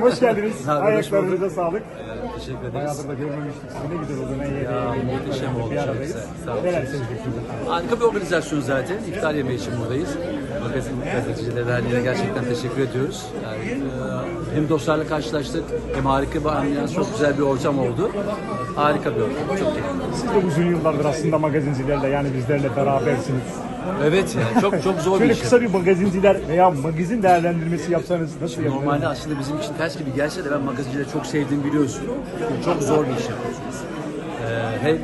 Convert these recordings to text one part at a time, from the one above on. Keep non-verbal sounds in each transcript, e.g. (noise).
Hoş geldiniz. Ha, hoş Ayaklarınıza bulduk. sağlık. Teşekkür ederiz. Bayağıdır da görmemiştik sizi. Ne güzel oldu. Ne. Ya, muhteşem oldu. Sağ olun. Neler? Harika bir organizasyon zaten. İftar yemeği için buradayız. Magazin gazeteciler derneğine gerçekten teşekkür ediyoruz. Yani, e, hem dostlarla karşılaştık hem harika bir ambiyans, çok güzel bir ortam oldu. Harika bir ortam, çok keyifli. Siz de uzun yıllardır aslında magazincilerle yani bizlerle berabersiniz. Evet ya, çok çok zor bir Şöyle iş. kısa bir magazinciler veya magazin değerlendirmesi yapsanız nasıl yapılır? Normalde aslında bizim için ters gibi gelse de ben magazincileri çok sevdiğimi biliyorsun. Çünkü Çok zor bir iş yapıyorsunuz. Ee, hem e,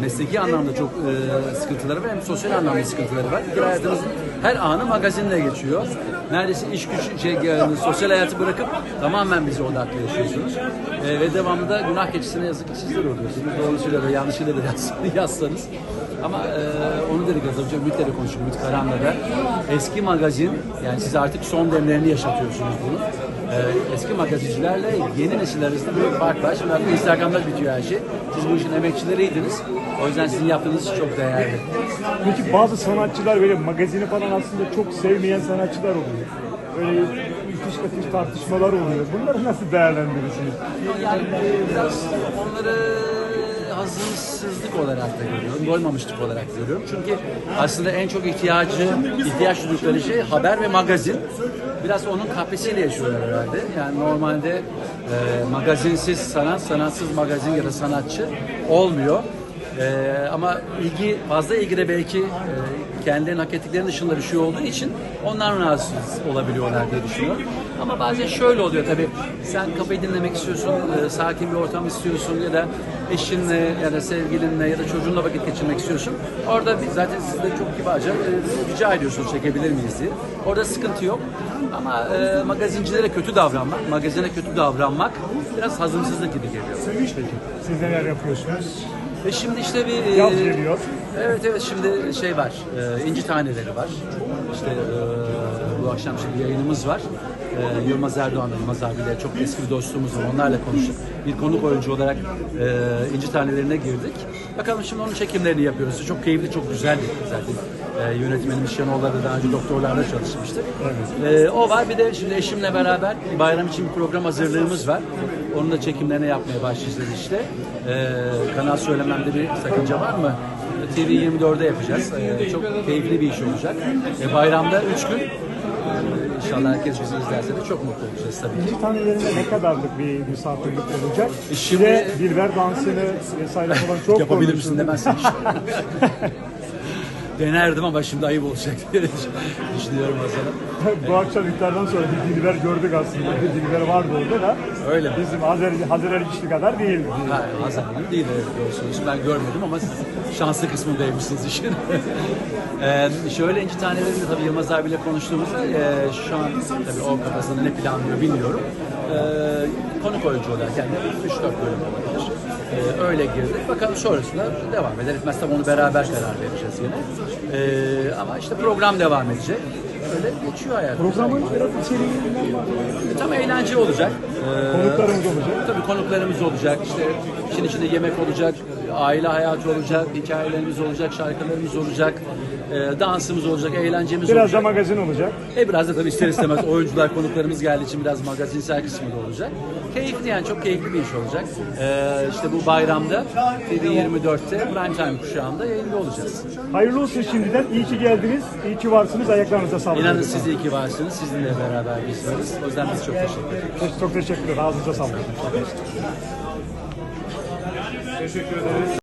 mesleki anlamda çok e, sıkıntıları var hem sosyal anlamda sıkıntıları var. Bir hayatınızın her anı magazinle geçiyor. Neredeyse iş güç, şey, yani sosyal hayatı bırakıp tamamen bize odaklı yaşıyorsunuz. Ee, ve devamlı da günah keçisine yazık ki sizler oluyorsunuz. Doğrusuyla da yanlışıyla da yaz, (laughs) yazsanız. Ama e, onu dedik az önce Ümit'le de konuştuk, Ümit Karan'la da. Eski magazin, yani siz artık son demlerini yaşatıyorsunuz bunu. E, eski magazincilerle yeni nesil arasında büyük fark var. Şimdi artık Instagram'da bitiyor her şey. Siz bu işin emekçileriydiniz. O yüzden sizin yaptığınız iş çok değerli. Peki bazı sanatçılar böyle magazini falan aslında çok sevmeyen sanatçılar oluyor. Öyle itiş kakış tartışmalar oluyor. Bunları nasıl değerlendirirsiniz? Yani e, biraz onları hazımsızlık olarak da görüyorum, doymamışlık olarak görüyorum. Çünkü aslında en çok ihtiyacı, ihtiyaç duydukları şey haber ve magazin. Biraz onun kahpesiyle yaşıyorlar herhalde. Yani normalde e, magazinsiz sanat, sanatsız magazin ya da sanatçı olmuyor. E, ama ilgi, fazla ilgi de belki e, kendilerinin hak ettiklerinin dışında bir şey olduğu için ondan rahatsız olabiliyorlar diye düşünüyorum. Ama bazen şöyle oluyor tabii. Sen kafayı dinlemek istiyorsun, e, sakin bir ortam istiyorsun ya da eşinle ya da sevgilinle ya da çocuğunla vakit geçirmek istiyorsun. Orada bir, zaten siz de çok kibarca e, rica ediyorsunuz çekebilir miyiz diye. Orada sıkıntı yok. Ama e, magazincilere kötü davranmak, magazine kötü davranmak biraz hazımsızlık gibi geliyor. Siz neler yapıyorsunuz? Ve şimdi işte bir... e, Yaz geliyor. Evet evet şimdi şey var, e, inci taneleri var. İşte e, bu akşam şimdi yayınımız var. E, Yılmaz Erdoğan'la, Yılmaz abiyle çok eski bir dostluğumuz var. Onlarla konuştuk. Bir konuk oyuncu olarak e, inci tanelerine girdik. Bakalım şimdi onun çekimlerini yapıyoruz. Çok keyifli, çok güzeldi zaten. E, yönetmenimiz Şenol'la da daha önce doktorlarla çalışmıştık. E, o var. Bir de şimdi eşimle beraber bir bayram için bir program hazırlığımız var. Onun da çekimlerini yapmaya başlayacağız işte. E, kanal söylememde bir sakınca var mı? TV 24'de yapacağız. Ee, çok keyifli bir iş olacak. Ee, bayramda 3 gün ee, inşallah herkes bizi izlerse de çok mutlu olacağız tabii ki. İnci tanelerinde ne kadarlık bir misafirlik olacak? E şimdi- Bir de Dilber dansını vesaire falan çok (laughs) Yapabilir misin demezsin. (laughs) Denerdim ama şimdi ayıp olacak diye (laughs) düşünüyorum mesela. Bu akşam iftardan sonra bir Dilber gördük aslında. Bir Dilber vardı orada da. Öyle mi? Bizim Hazer, Hazer Ergişli kadar değil. Ha, Hasan Hanım değil evet doğrusunuz. Ben görmedim ama siz şanslı kısmındaymışsınız işin. (laughs) ee, şöyle inci tanelerinde tabii Yılmaz abiyle konuştuğumuzda e, şu an tabii o kafasında ne planlıyor bilmiyorum. Ee, konuk oyuncu olarak yani 3-4 bölüm olabilir. Ee, öyle girdik. Bakalım sonrasında devam eder. Etmez tabii onu beraber karar vereceğiz yine. Ee, ama işte program devam edecek. Öyle geçiyor hayat. Programın biraz içeriğinden var. Tam eğlence olacak. Ee, Konuklarımız olacak. Tabii konuklarımız olacak. İşte işin içinde yemek olacak, aile hayatı olacak, hikayelerimiz olacak, şarkılarımız olacak, e, dansımız olacak, eğlencemiz Biraz da olacak. magazin olacak. E biraz da tabii ister istemez oyuncular, konuklarımız geldiği için biraz magazinsel kısmı da olacak. Keyifli yani çok keyifli bir iş olacak. E, işte bu bayramda TV24'te prime time kuşağında yayında olacağız. Hayırlı olsun şimdiden. İyi ki geldiniz. İyi ki varsınız. Ayaklarınıza sağlık. İnanın siz iyi ki varsınız. Sizinle beraber biz varız. O yüzden biz çok teşekkür ederiz. Çok teşekkürler. Ağzınıza sağlık. Teşekkür ederiz.